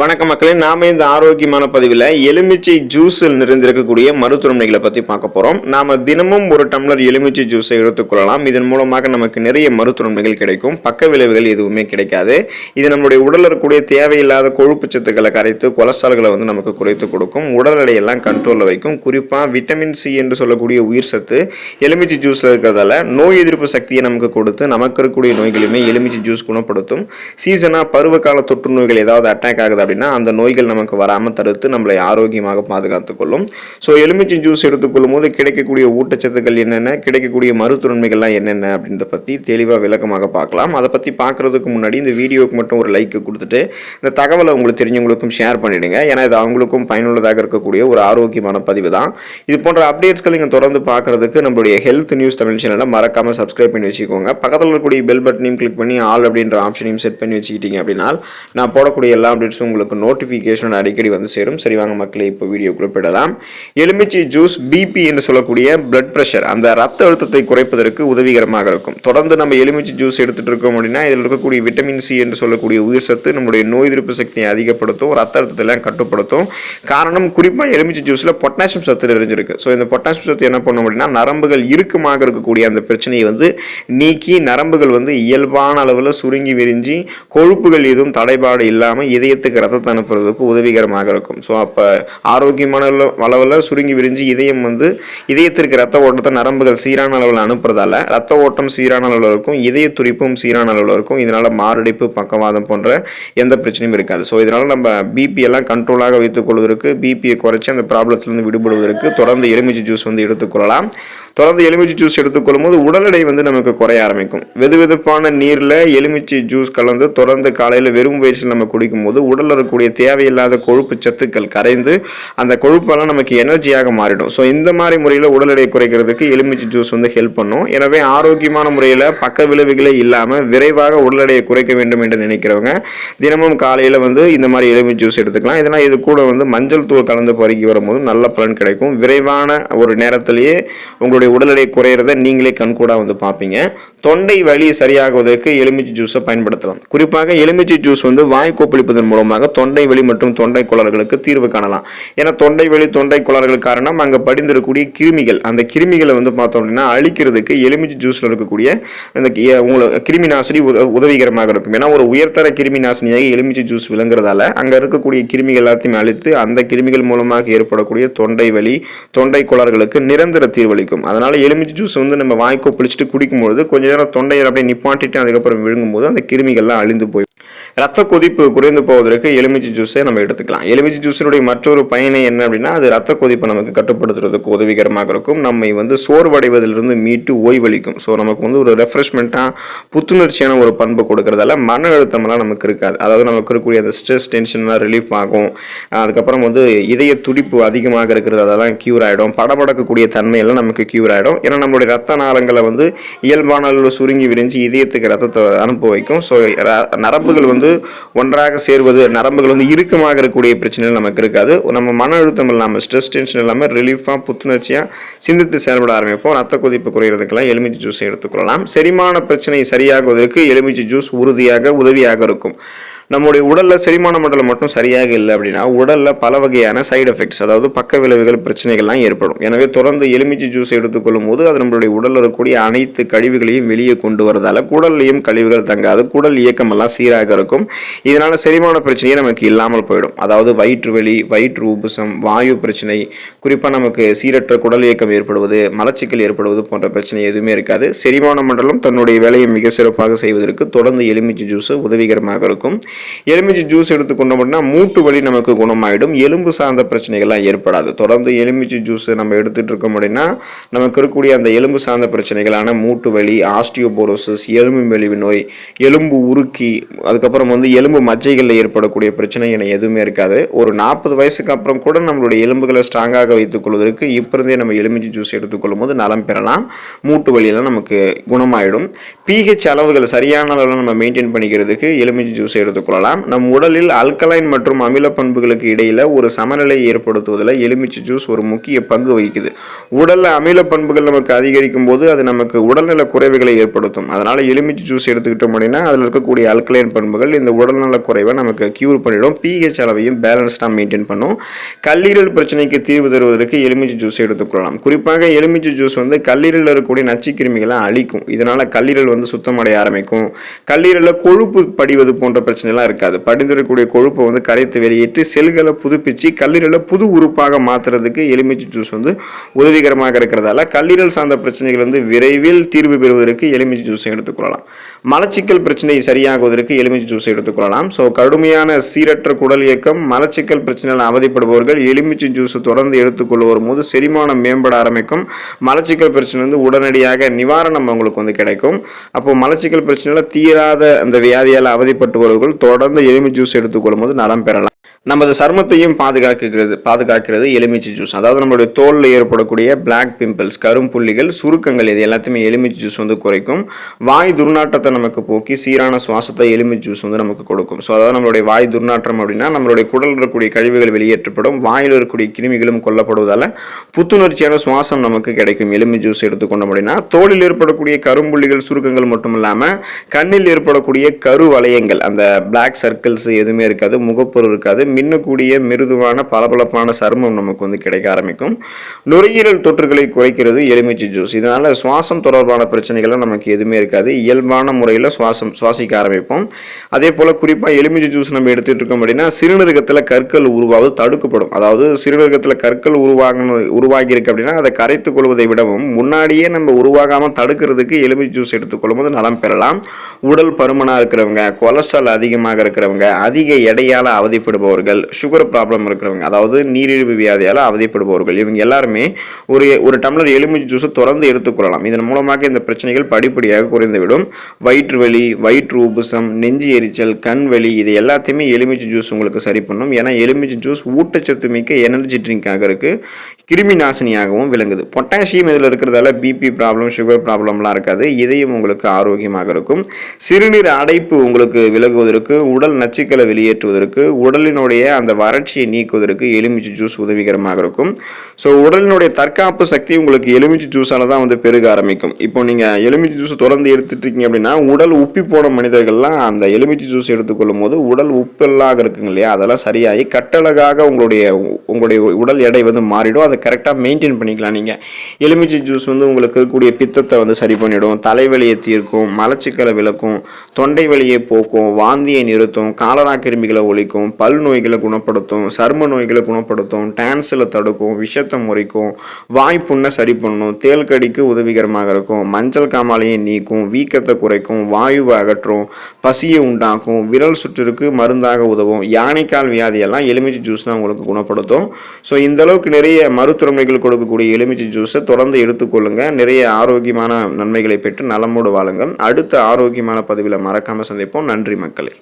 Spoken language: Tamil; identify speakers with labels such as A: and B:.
A: வணக்கம் மக்களே நாம இந்த ஆரோக்கியமான பதிவில் எலுமிச்சை ஜூஸில் நிறைந்திருக்கக்கூடிய மருத்துவமனைகளை பற்றி பார்க்க போகிறோம் நாம தினமும் ஒரு டம்ளர் எலுமிச்சை ஜூஸை எடுத்துக்கொள்ளலாம் இதன் மூலமாக நமக்கு நிறைய மருத்துவமனைகள் கிடைக்கும். பக்க விளைவுகள் எதுவுமே கிடைக்காது. இது நம்மளுடைய உடலில் இருக்கக்கூடிய தேவையில்லாத கொழுப்பு சத்துக்களை கரைத்து கொலஸ்ட்ரால்களை வந்து நமக்கு குறைத்து கொடுக்கும். உடல் எடையெல்லாம் கண்ட்ரோலில் வைக்கும். குறிப்பாக விட்டமின் சி என்று சொல்லக்கூடிய உயிர் சத்து எலுமிச்சை ஜூஸில் இருக்கிறதால நோய் எதிர்ப்பு சக்தியை நமக்கு கொடுத்து நமக்கு இருக்கக்கூடிய நோய்களையுமே எலுமிச்சை ஜூஸ் குணப்படுத்தும். சீசனாக பருவகால தொற்று நோய்கள் ஏதாவது அட்டாக் ஆகுது அப்படின்னா அந்த நோய்கள் நமக்கு வராமல் தடுத்து நம்மளை ஆரோக்கியமாக பாதுகாத்துக் கொள்ளும் ஸோ எலுமிச்சை ஜூஸ் எடுத்துக்கொள்ளும் போது கிடைக்கக்கூடிய ஊட்டச்சத்துக்கள் என்னென்ன கிடைக்கக்கூடிய மருத்துவன்மைகள்லாம் என்னென்ன அப்படின்றத பற்றி தெளிவாக விளக்கமாக பார்க்கலாம். அதை பற்றி பார்க்குறதுக்கு முன்னாடி இந்த வீடியோவுக்கு மட்டும் ஒரு லைக் கொடுத்துட்டு இந்த தகவலை உங்களுக்கு தெரிஞ்சவங்களுக்கும் ஷேர் பண்ணிடுங்க. ஏன்னா இது அவங்களுக்கும் பயனுள்ளதாக இருக்கக்கூடிய ஒரு ஆரோக்கியமான பதிவு தான். இது போன்ற அப்டேட்ஸ்கள் நீங்கள் தொடர்ந்து பார்க்குறதுக்கு நம்மளுடைய ஹெல்த் நியூஸ் தமிழ் சேனலை மறக்காமல் சப்ஸ்கிரைப் பண்ணி வச்சுக்கோங்க. பக்கத்தில் இருக்கக்கூடிய பெல் பட்டனையும் கிளிக் பண்ணி ஆல் அப்படின்ற ஆப்ஷனையும் செட் பண்ணி வச்சுக்கிட்டீங்க அப்படின்னா நான் போடக்கூடிய எல்லா அப்டேட்ஸும் உங்களுக்கு நோட்டிஃபிகேஷன் அடிக்கடி வந்து சேரும். சரி வாங்க மக்களை இப்போ வீடியோ குறிப்பிடலாம் எலுமிச்சை ஜூஸ் பிபி என்று சொல்லக்கூடிய பிளட் ப்ரெஷர் அந்த ரத்த அழுத்தத்தை குறைப்பதற்கு உதவிகரமாக இருக்கும். தொடர்ந்து நம்ம எலுமிச்சை ஜூஸ் எடுத்துகிட்டு இருக்கோம் அப்படின்னா இதில் இருக்கக்கூடிய விட்டமின் சி என்று சொல்லக்கூடிய உயிர் சத்து நம்மளுடைய நோய் எதிர்ப்பு சக்தியை அதிகப்படுத்தும் ரத்த அழுத்தத்தை கட்டுப்படுத்தும். காரணம் குறிப்பாக எலுமிச்சை ஜூஸில் பொட்டாசியம் சத்து நிறைஞ்சிருக்கு. ஸோ இந்த பொட்டாசியம் சத்து என்ன பண்ணும் அப்படின்னா நரம்புகள் இறுக்கமாக இருக்கக்கூடிய அந்த பிரச்சனையை வந்து நீக்கி நரம்புகள் வந்து இயல்பான அளவில் சுருங்கி விரிஞ்சி கொழுப்புகள் எதுவும் தடைபாடு இல்லாமல் இதயத்துக்கு ரத்தத்தை அனுப்புறதுக்கு உதவிகரமாக இருக்கும். ஸோ அப்போ ஆரோக்கியமான அளவில் சுருங்கி விரிஞ்சு இதயம் வந்து இதயத்திற்கு ரத்த ஓட்டத்தை நரம்புகள் சீரான அளவில் அனுப்புறதால ரத்த ஓட்டம் சீரான அளவில் இருக்கும் இதய துடிப்பும் சீரான அளவில் இருக்கும். இதனால் மாரடைப்பு பக்கவாதம் போன்ற எந்த பிரச்சனையும் இருக்காது. ஸோ இதனால் நம்ம பிபி எல்லாம் கண்ட்ரோலாக வைத்துக் கொள்வதற்கு பிபியை குறைச்சி அந்த ப்ராப்ளத்திலிருந்து விடுபடுவதற்கு தொடர்ந்து எலுமிச்சை ஜூஸ் வந்து எடுத்துக்கொள்ளலாம் தொடர்ந்து எலுமிச்சை ஜூஸ் எடுத்துக்கொள்ளும் போது உடல் எடை வந்து நமக்கு குறைய ஆரம்பிக்கும். வெது வெதுப்பான நீரில் எலுமிச்சை ஜூஸ் கலந்து தொடர்ந்து காலையில் வெறும் வயசில் நம்ம குடிக்கும் போது உடல் உடலில் இருக்கக்கூடிய தேவையில்லாத கொழுப்பு சத்துக்கள் கரைந்து அந்த கொழுப்பெல்லாம் நமக்கு எனர்ஜியாக மாறிடும். ஸோ இந்த மாதிரி முறையில் உடல் எடை குறைக்கிறதுக்கு எலுமிச்சை ஜூஸ் வந்து ஹெல்ப் பண்ணும். எனவே ஆரோக்கியமான முறையில் பக்க விளைவுகளே இல்லாமல் விரைவாக உடல் எடையை குறைக்க வேண்டும் என்று நினைக்கிறவங்க தினமும் காலையில் வந்து இந்த மாதிரி எலுமிச்சை ஜூஸ் எடுத்துக்கலாம். இதனால் இது கூட வந்து மஞ்சள் தூள் கலந்து பருகி வரும்போது நல்ல பலன் கிடைக்கும். விரைவான ஒரு நேரத்திலேயே உங்களுடைய உடல் எடை குறையிறத நீங்களே கண்கூடாக வந்து பார்ப்பீங்க. தொண்டை வலி சரியாகுவதற்கு எலுமிச்சை ஜூஸை பயன்படுத்தலாம். குறிப்பாக எலுமிச்சை ஜூஸ் வந்து வாய் கொப்பளிப்பதன் மூலமாக தொண்டை வலி மற்றும் தொண்டை குளறுகளுக்கு தீர்வு காணலாம். ஏன்னா தொண்டை வலி தொண்டை குளறுகள் காரணம் அங்கே படிந்திருக்கக்கூடிய கிருமிகள். அந்த கிருமிகளை வந்து பார்த்தோம் அப்படின்னா அழிக்கிறதுக்கு எலுமிச்சை ஜூஸில் இருக்கக்கூடிய அந்த உங்களை உங்களுக்கு கிருமி நாசினி உத- உதவிகரமாக இருக்கும். ஏன்னா ஒரு உயர்தர கிருமி நாசினியாக எலுமிச்சை ஜூஸ் விளங்குறதால அங்கே இருக்கக்கூடிய கிருமிகள் எல்லாத்தையும் அழித்து அந்த கிருமிகள் மூலமாக ஏற்படக்கூடிய தொண்டை வலி தொண்டை குளறுகளுக்கு நிரந்தர தீர்வளிக்கும். அதனால் எலுமிச்சை ஜூஸ் வந்து நம்ம வாய்க்கோ பிடிச்சிட்டு குடிக்கும்பொழுது கொஞ்ச நேரம் தொண்டையை அப்படியே நிப்பாட்டிட்டு அதுக்கப்புறம் விழுங்கும்போது அந்த கிருமிகள்லாம் அழிந்து போய் ரத்த கொதிப்பு குறைந்து போவதற்கு எலுமிச்சை ஜூஸை நம்ம எடுத்துக்கலாம். எலுமிச்சை ஜூஸினுடைய மற்றொரு பயனை என்ன அப்படின்னா அது ரத்த கொதிப்பை நமக்கு கட்டுப்படுத்துறதுக்கு உதவிகரமாக இருக்கும். நம்மை வந்து சோர்வடைவதிலிருந்து மீட்டு ஓய்வளிக்கும். ஸோ நமக்கு வந்து ஒரு ரெஃப்ரெஷ்மெண்ட்டாக புத்துணர்ச்சியான ஒரு பண்பு கொடுக்கறதால மன அழுத்தமெல்லாம் நமக்கு இருக்காது. அதாவது நமக்கு இருக்கக்கூடிய அந்த ஸ்ட்ரெஸ் டென்ஷன்லாம் ரிலீஃப் ஆகும். அதுக்கப்புறம் வந்து இதய துடிப்பு அதிகமாக இருக்கிறது அதெல்லாம் க்யூர் ஆகிடும் படபடக்கக்கூடிய தன்மையெல்லாம் நமக்கு க்யூர் ஆகிடும் ஏன்னா நம்மளுடைய ரத்த நாளங்களை வந்து இயல்பான அளவில் சுருங்கி விரிஞ்சு இதயத்துக்கு ரத்தத்தை அனுப்ப வைக்கும். ஸோ நரம்புகள் வந்து ஒன்றாக சேர்வது நரம்புகள் வந்து இறுக்கமாக இருக்கக்கூடிய பிரச்சனைகள் நமக்கு இருக்காது. நம்ம மன அழுத்தம் இல்லாமல் ஸ்ட்ரெஸ் டென்ஷன் இல்லாமல் ரிலீஃபாக புத்துணர்ச்சியாக சிந்தித்து செயல்பட ஆரம்பிப்போம். ரத்த கொதிப்பு குறையிறதுக்கெல்லாம் எலுமிச்சை ஜூஸை எடுத்துக்கொள்ளலாம். செரிமான பிரச்சனை சரியாகுவதற்கு எலுமிச்சை ஜூஸ் உறுதியாக உதவியாக இருக்கும். நம்முடைய உடலில் செரிமான மண்டலம் மட்டும் சரியாக இல்லை அப்படின்னா உடலில் பல வகையான சைடு எஃபெக்ட்ஸ் அதாவது பக்க விளைவுகள் பிரச்சனைகள்லாம் ஏற்படும். எனவே தொடர்ந்து எலுமிச்சை ஜூஸ் எடுத்துக்கொள்ளும் போது அது நம்மளுடைய உடலில் இருக்கக்கூடிய அனைத்து கழிவுகளையும் வெளியே கொண்டு வரதால குடல்லையும் கழிவுகள் தங்காது குடல் இயக்கம் எல்லாம் சீராக இருக்கும். இதனால் செரிமான பிரச்சனையே நமக்கு இல்லாமல் போயிடும். அதாவது வயிற்று வலி வயிற்று உபுசம் வாயு பிரச்சனை குறிப்பாக நமக்கு சீரற்ற குடல் இயக்கம் ஏற்படுவது மலச்சிக்கல் ஏற்படுவது போன்ற பிரச்சனை எதுவுமே இருக்காது. செரிமான மண்டலம் தன்னுடைய வேலையை மிக சிறப்பாக செய்வதற்கு தொடர்ந்து எலுமிச்சை ஜூஸ் உதவிகரமாக இருக்கும். எலுமிச்சை ஜூஸ் எடுத்துக்கொண்டோம் அப்படின்னா மூட்டு வலி நமக்கு குணமாயிடும். எலும்பு சார்ந்த பிரச்சனைகள்லாம் ஏற்படாது. தொடர்ந்து எலுமிச்சை ஜூஸ் நம்ம எடுத்துட்டு இருக்கோம் அப்படின்னா நமக்கு இருக்கக்கூடிய அந்த எலும்பு சார்ந்த பிரச்சனைகளான மூட்டு வலி ஆஸ்டியோபோரோசிஸ் எலும்பு மெலிவு நோய் எலும்பு உருக்கி அதுக்கப்புறம் வந்து எலும்பு மஜ்ஜைகளில் ஏற்படக்கூடிய பிரச்சனை என எதுவுமே இருக்காது. ஒரு நாற்பது வயசுக்கு அப்புறம் கூட நம்மளுடைய எலும்புகளை ஸ்ட்ராங்காக வைத்துக் கொள்வதற்கு நம்ம எலுமிச்சை ஜூஸ் எடுத்துக்கொள்ளும் போது நலம் பெறலாம். மூட்டு வலியெல்லாம் நமக்கு குணமாயிடும். பிஹெச் அளவுகள் சரியான அளவில் நம்ம மெயின்டைன் பண்ணிக்கிறதுக்கு எலுமிச்சை ஜூஸ் எடுத்துக்கொள்ளலாம். எடுத்துக்கொள்ளலாம். நம் உடலில் அல்கலைன் மற்றும் அமில பண்புகளுக்கு இடையில ஒரு சமநிலையை ஏற்படுத்துவதில் எலுமிச்சை ஜூஸ் ஒரு முக்கிய பங்கு வகிக்குது. உடல்ல அமில பண்புகள் நமக்கு அதிகரிக்கும் போது அது நமக்கு உடல்நல குறைவுகளை ஏற்படுத்தும். அதனால எலுமிச்சை ஜூஸ் எடுத்துக்கிட்டோம் அப்படின்னா அதில் இருக்கக்கூடிய அல்கலைன் பண்புகள் இந்த உடல்நல குறைவை நமக்கு கியூர் பண்ணிடும். பிஹெச் அளவையும் பேலன்ஸ்டாக மெயின்டைன் பண்ணும். கல்லீரல் பிரச்சனைக்கு தீர்வு தருவதற்கு எலுமிச்சை ஜூஸ் எடுத்துக்கொள்ளலாம். குறிப்பாக எலுமிச்சை ஜூஸ் வந்து கல்லீரலில் இருக்கக்கூடிய நச்சுக்கிருமிகளை அழிக்கும். இதனால கல்லீரல் வந்து சுத்தமடைய ஆரம்பிக்கும். கல்லீரலில் கொழுப்பு படிவது போன்ற பிரச்சனைலாம் இருக்காது. படிந்திருக்கக்கூடிய கொழுப்பை வந்து கரைத்து வெளியேற்றி செல்களை புதுப்பிச்சு கல்லீரலை புது உறுப்பாக மாற்றுறதுக்கு எலுமிச்சை ஜூஸ் வந்து உதவிகரமாக இருக்கிறதால கல்லீரல் சார்ந்த பிரச்சனைகள் வந்து விரைவில் தீர்வு பெறுவதற்கு எலுமிச்சை ஜூஸை எடுத்துக்கொள்ளலாம் மலச்சிக்கல் பிரச்சனை சரியாகுவதற்கு எலுமிச்சை ஜூஸை எடுத்துக்கொள்ளலாம் ஸோ கடுமையான சீரற்ற குடல் இயக்கம் மலச்சிக்கல் பிரச்சனைகள் அவதிப்படுபவர்கள் எலுமிச்சை ஜூஸ் தொடர்ந்து எடுத்துக்கொள்ள போது செரிமானம் மேம்பட ஆரம்பிக்கும். மலச்சிக்கல் பிரச்சனை வந்து உடனடியாக நிவாரணம் அவங்களுக்கு வந்து கிடைக்கும். அப்போ மலச்சிக்கல் பிரச்சனையில் தீராத அந்த வியாதியால் அவதிப்பட்டுபவர்கள் தொடர்ந்து எலுமிச்சை ஜூஸ் எடுத்துக்கொள்ளும் போது நலம் பெறலாம். நமது சருமத்தையும் பாதுகாக்கிறது பாதுகாக்கிறது எலுமிச்சை ஜூஸ் அதாவது நம்மளுடைய தோலில் ஏற்படக்கூடிய பிளாக் பிம்பிள்ஸ் கரும்புள்ளிகள் சுருக்கங்கள் இது எல்லாத்தையுமே எலுமிச்சை ஜூஸ் வந்து குறைக்கும். வாய் துர்நாற்றத்தை நமக்கு போக்கி சீரான சுவாசத்தை எலுமிச்சை ஜூஸ் வந்து நமக்கு கொடுக்கும். ஸோ அதாவது நம்மளுடைய வாய் துர்நாற்றம் அப்படின்னா நம்மளுடைய குடல் இருக்கக்கூடிய கழிவுகள் வெளியேற்றப்படும். வாயில் இருக்கக்கூடிய கிருமிகளும் கொல்லப்படுவதால் புத்துணர்ச்சியான சுவாசம் நமக்கு கிடைக்கும். எலும்பு ஜூஸ் எடுத்துக்கொண்டோம் அப்படின்னா தோலில் ஏற்படக்கூடிய கரும்புள்ளிகள் சுருக்கங்கள் மட்டும் இல்லாமல் கண்ணில் ஏற்படக்கூடிய கரு வளையங்கள் அந்த பிளாக் சர்க்கிள்ஸ் எதுவுமே இருக்காது முகப்பொரு இருக்காது மின்னக்கூடிய மிருதுவான பளபளப்பான சருமம் நமக்கு வந்து கிடைக்க ஆரம்பிக்கும். நுரையீரல் தொற்றுகளை குறைக்கிறது எலுமிச்சை ஜூஸ். இதனால் சுவாசம் தொடர்பான பிரச்சனைகள்லாம் நமக்கு எதுவுமே இருக்காது. இயல்பான முறையில் சுவாசம் சுவாசிக்க ஆரம்பிப்போம். அதே போல் குறிப்பாக எலுமிச்சை ஜூஸ் நம்ம எடுத்துகிட்டு இருக்கோம் அப்படின்னா சிறுநீரகத்தில் கற்கள் உருவாவது தடுக்கப்படும். அதாவது சிறுநீரகத்தில் கற்கள் உருவாகணும் உருவாகி இருக்கு அப்படின்னா அதை கரைத்துக் கொள்வதை விடவும் முன்னாடியே நம்ம உருவாகாமல் தடுக்கிறதுக்கு எலுமிச்சை ஜூஸ் எடுத்துக்கொள்ளும்போது நலம் பெறலாம். உடல் பருமனாக இருக்கிறவங்க கொலஸ்ட்ரால் அதிகமாக இருக்கிறவங்க அதிக எடையால் அவதிப்படுபவர்கள் சுகர் ப்ராப்ளம் இருக்கிறவங்க அதாவது நீரிழிவு வியாதியால் அவதிப்படுபவர்கள். இவங்க எல்லாருமே ஒரு ஒரு டம்ளர் எலுமிச்சை ஜூஸை தொடர்ந்து எடுத்துக்கொள்ளலாம் இதன் மூலமாக இந்த பிரச்சனைகள் படிப்படியாக குறைந்துவிடும். வயிற்று வலி வயிற்று உபுசம் நெஞ்சு எரிச்சல் கண் வலி இது எல்லாத்தையுமே எலுமிச்சை ஜூஸ் உங்களுக்கு சரி பண்ணும். ஏன்னா எலுமிச்சை ஜூஸ் ஊட்டச்சத்து மிக்க எனர்ஜி ட்ரிங்காக இருக்குது கிருமி நாசினியாகவும் விளங்குது. பொட்டாசியம் இதில் இருக்கிறதால பிபி ப்ராப்ளம் சுகர் ப்ராப்ளம்லாம் இருக்காது. இதையும் உங்களுக்கு ஆரோக்கியமாக இருக்கும். சிறுநீர் அடைப்பு உங்களுக்கு விலகுவதற்கு உடல் நச்சுக்களை வெளியேற்றுவதற்கு உடலினுடைய அந்த வறட்சியை நீக்குவதற்கு எலுமிச்சை ஜூஸ் உதவிகரமாக இருக்கும். ஸோ உடலினுடைய தற்காப்பு சக்தி உங்களுக்கு எலுமிச்சை ஜூஸால தான் வந்து பெருக ஆரம்பிக்கும். இப்போ நீங்கள் எலுமிச்சை ஜூஸ் தொடர்ந்து எடுத்துட்டு இருக்கீங்க அப்படின்னா உடல் உப்பி போன மனிதர்கள்லாம் அந்த எலுமிச்சை ஜூஸ் எடுத்துக்கொள்ளும் போது உடல் உப்பெல்லாம் இருக்குங்க இல்லையா? அதெல்லாம் சரியாகி கட்டழகாக உங்களுடைய உங்களுடைய உடல் எடை வந்து மாறிடும். அதை கரெக்டாக மெயின்டைன் பண்ணிக்கலாம் நீங்கள் எலுமிச்சை ஜூஸ் வந்து உங்களுக்கு இருக்கக்கூடிய பித்தத்தை வந்து சரி பண்ணிடும். தலைவலியை தீர்க்கும் மலச்சிக்கலை விளக்கும் தொண்டை வலியை போக்கும் வாந்தியை நிறுத்தும் காலரா கிருமிகளை ஒழிக்கும் பல் நோய் நோய்களை குணப்படுத்தும் சர்ம நோய்களை குணப்படுத்தும் டான்ஸில் தடுக்கும் விஷத்தை முறைக்கும் வாய்ப்புண்ணை சரி பண்ணும் தேல் கடிக்கு உதவிகரமாக இருக்கும் மஞ்சள் காமாலையை நீக்கும் வீக்கத்தை குறைக்கும் வாயுவை அகற்றும் பசியை உண்டாக்கும் விரல் சுற்றிற்கு மருந்தாக உதவும் யானைக்கால் வியாதியெல்லாம் எலுமிச்சை ஜூஸ் தான் உங்களுக்கு குணப்படுத்தும். ஸோ இந்த அளவுக்கு நிறைய மருத்துவமைகள் கொடுக்கக்கூடிய எலுமிச்சை ஜூஸை தொடர்ந்து எடுத்துக்கொள்ளுங்க நிறைய ஆரோக்கியமான நன்மைகளை பெற்று நலமோடு வாழுங்க. அடுத்த ஆரோக்கியமான பதிவில் மறக்காமல் சந்திப்போம். நன்றி மக்களே.